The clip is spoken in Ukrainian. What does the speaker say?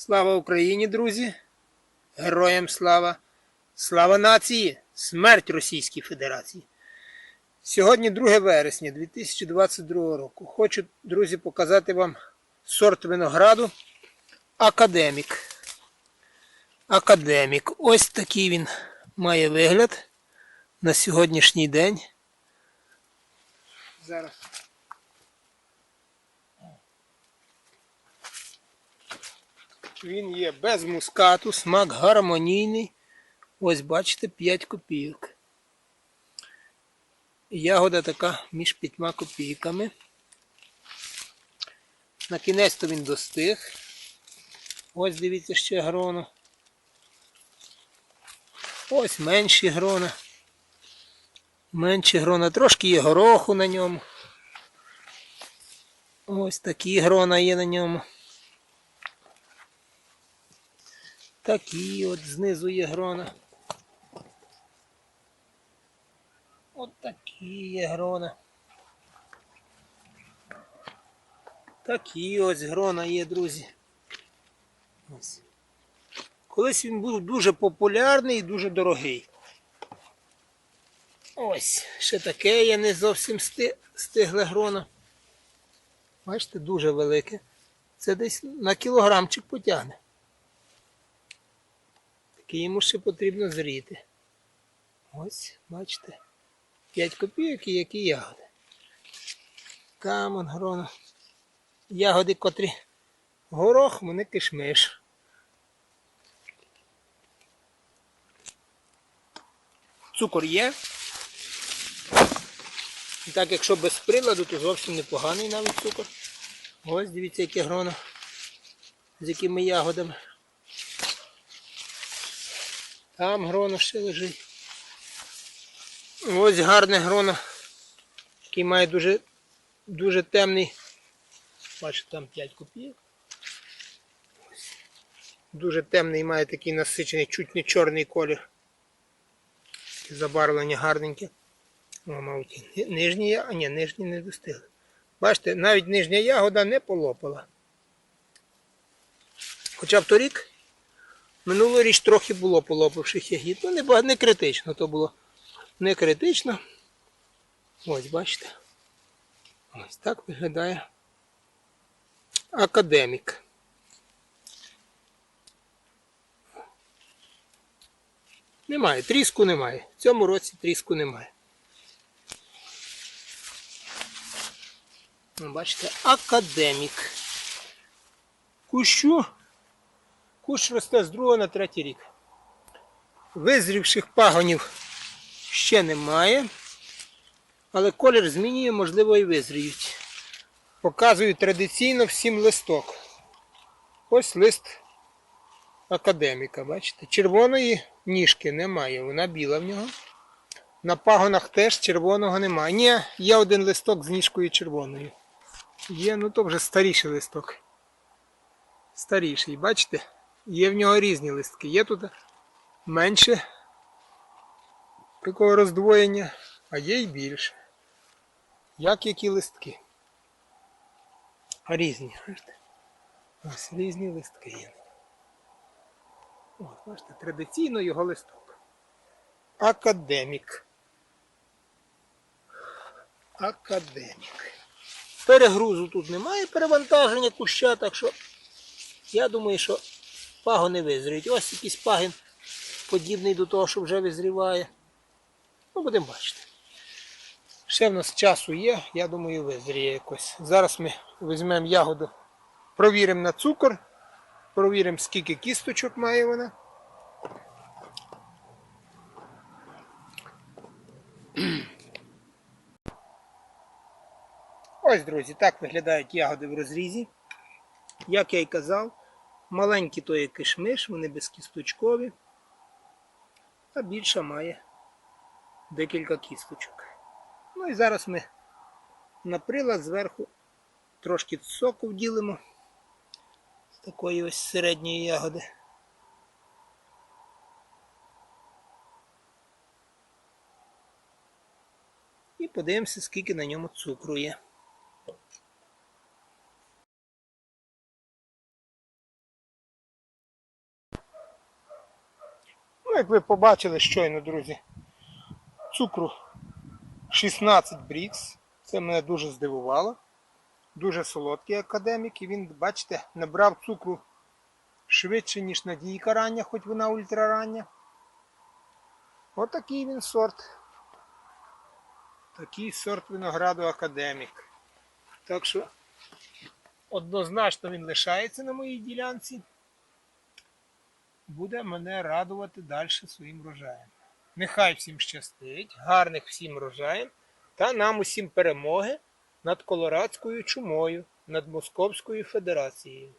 Слава Україні, друзі! Героям слава! Слава нації! Смерть Російській Федерації! Сьогодні 2 вересня 2022 року. Хочу, друзі, показати вам сорт винограду Академік. Академік. Ось такий він має вигляд на сьогоднішній день. Зараз. Він є без мускату, смак гармонійний. Ось бачите, 5 копійок. Ягода така між п'ятьма копійками. На кінець то він достиг. Ось дивіться ще гроно. Ось менші грона. Менші грона. Трошки є гороху на ньому. Ось такі грона є на ньому. Такі от знизу є грона. От такі є грона. Такі ось грона є, друзі. Ось. Колись він був дуже популярний і дуже дорогий. Ось, ще таке є не зовсім сти- стигле грона. Бачите, дуже велике. Це десь на кілограмчик потягне. Йому ще потрібно зріти. Ось, бачите. 5 копійок і які ягоди. Там он грона. Ягоди, котрі горох, вони кишмиш. Цукор є. І так, якщо без приладу, то зовсім непоганий навіть цукор. Ось дивіться, яке гроно. З якими ягодами. Там гроно ще лежить. Ось гарне гроно, який має дуже, дуже темний. Бачите, там 5 копійок. Дуже темний має такий насичений, чуть не чорний колір. Забарвлення гарненьке. О, мабуть, нижні, а ні, нижні не достигли. Бачите, навіть нижня ягода не полопала. Хоча б торік Минулоріч трохи було полопавших ягід. Ну, не, не критично то було. Не критично. Ось, бачите. Ось так виглядає академік. Немає, тріску немає. В цьому році тріску немає. Ну, Бачите, академік. Кущу Кущ росте з другого на третій рік. Визрівших пагонів ще немає, але колір змінює, можливо, і визріють. Показую традиційно всім листок. Ось лист академіка, бачите? Червоної ніжки немає, вона біла в нього. На пагонах теж червоного немає. Ні, є один листок з ніжкою червоною. Є, ну то вже старіший листок. Старіший, бачите? Є в нього різні листки. Є тут менше такого роздвоєння, а є й більше. Як які листки. Різні. бачите? Ось різні листки є. От, бачите, традиційно його листок. Академік. Академік. Перегрузу тут немає, перевантаження куща, так що я думаю, що пагони визріють. Ось якийсь пагін подібний до того, що вже визріває. Ну, будемо бачити. Ще в нас часу є, я думаю, визріє якось. Зараз ми візьмемо ягоду, провіримо на цукор, провіримо, скільки кісточок має вона. Ось, друзі, так виглядають ягоди в розрізі. Як я й казав, маленькі то є кишмиш, вони безкісточкові, а більша має декілька кісточок. Ну і зараз ми на прилад зверху трошки соку вділимо з такої ось середньої ягоди. І подивимося, скільки на ньому цукру є. Як ви побачили щойно, друзі, цукру 16 брікс. Це мене дуже здивувало. Дуже солодкий академік. І він, бачите, набрав цукру швидше, ніж надійка рання, хоч вона ультрарання. Отакий він сорт. Такий сорт винограду академік. Так що однозначно він лишається на моїй ділянці. Буде мене радувати далі своїм врожаєм. Нехай всім щастить, гарних всім врожаєм та нам усім перемоги над колорадською чумою, над Московською Федерацією.